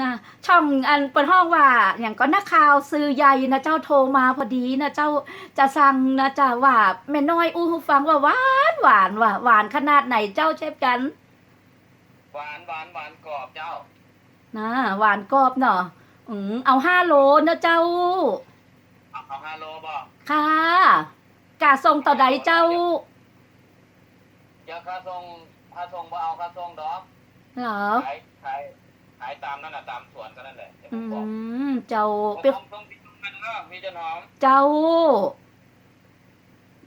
นะช่องอันเปิดห้องว่าอย่างก็นักข่าวซื้อใหญ่นะเจ้าโทรมาพอดีนะเจ้าจะสั่งนะจะว่าแม่น้อยอู้หูฟังว่าหวานหวานว่าหวานขนาดไหนเจ้าเชฟกัน หวานหวานหวานกรอบเจ้านะหวานกรอบเนาะอืมเอาห้าโลนะเจ้าเอาเอาฮาโลบอกค่ะกาส่งต่อใดเจ้าเดี๋ยวค่าส่งค่าส่งบ่เอาค่าส่งดอกเหรอขายขาย ขายตามนั่นน่ะตามสวนก็นั่นแหละเดี๋ยวผอืมบอกมเจ้าผมเป็นส่งที่จุกันเนาะพี่เจันหอมเจ้า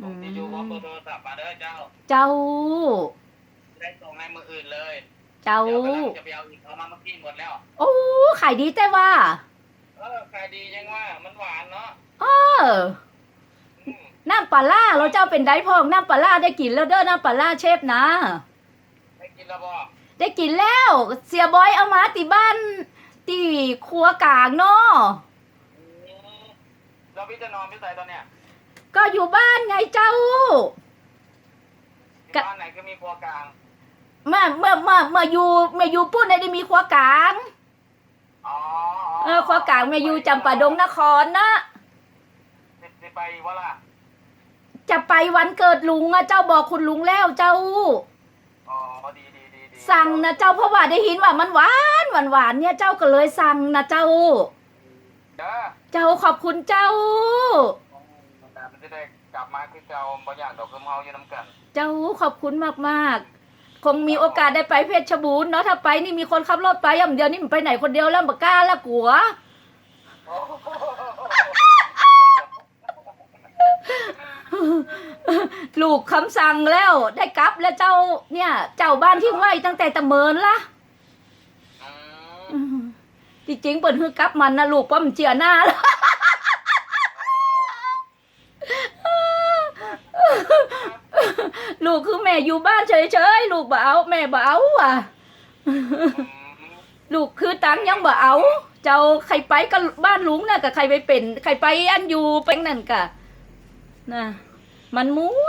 ส่งที่อยู่พร้อมเบอร์โทรศัพท์มาเด้อเจ้า เจ้า ได้ส่งให้มืออื่นเลยเจ้า เดี๋ยวกำลังจะไปเอาอีกเอามาเมื่อกี้หมดแล้ว โอ้ขายดีแต่ว่า เออขายดียังว่ามันหวานเนาะเออ อืมน้ำปลาล่าเราเจ้าเป็นไดพองน้ำปลาล่าได้กินแล้วเด้อน้ำปลาล่าเชฟนะ ได้กินแล้วบอก ได้กินแล้ว เสียบอยเอามาติบ้าน ตีครัวกลางเนาะอืมแล้วพี่เจะนอนพี่ใส่ตอนเนี้ยก็อยู่บ้านไงเจ้าที่บ้านไหนก็มีครัวกลาง เมื่อเมื่อเมื่อเมื่ออยู่เมื่ออยู่ปุ้นได้มีครัวกลางอ๋อเออครัวกลางเมื่ออยู่จำปาดงนครนะสิสิไปวะล่ะจะไปวันเกิดลุงอะเจ้าบอกคุณลุงแล้วเจ้าอ๋อดีดีดีดี สั่งนะเจ้าเพราะว่าได้ยินว่ามันหวานหวานหวานเนี่ยเจ้าก็เลยสั่งนะเจ้าเด้อเจ้าขอบคุณเจ้าแต่มันจะได้กลับมาคือเก่าบ่อยากดอกคือเมาอยู่น้ำกันเจ้าขอบคุณมากๆ คงมีโอกาสได้ไปเพชรบูรณ์เนาะถ้าไปนี่มีคนขับรถไปอย่างเดียวนี่มันไปไหนคนเดียวแล้วบักกล้าละกลัว ลูกคำสั่งแล้วได้กลับแล้วเจ้าเนี่ย เจ้าบ้านทิ้งไว้ตั้งแต่ตะเมินละอืมอืมจริงๆเปิดฮือกลับมันนะลูกป้อมนเจียหน้าแล้วลูกคือแม่อยู่บ้านเฉยๆลูกบ่เอาแม่บ่เอาอะ ลูกคือตังยังบ่เอา เจ้าใครไปก็บ้านลุงน่ะกับใครไปเป็น ใครไปอันอยู่เป็นนั่นกะนะ มันมัว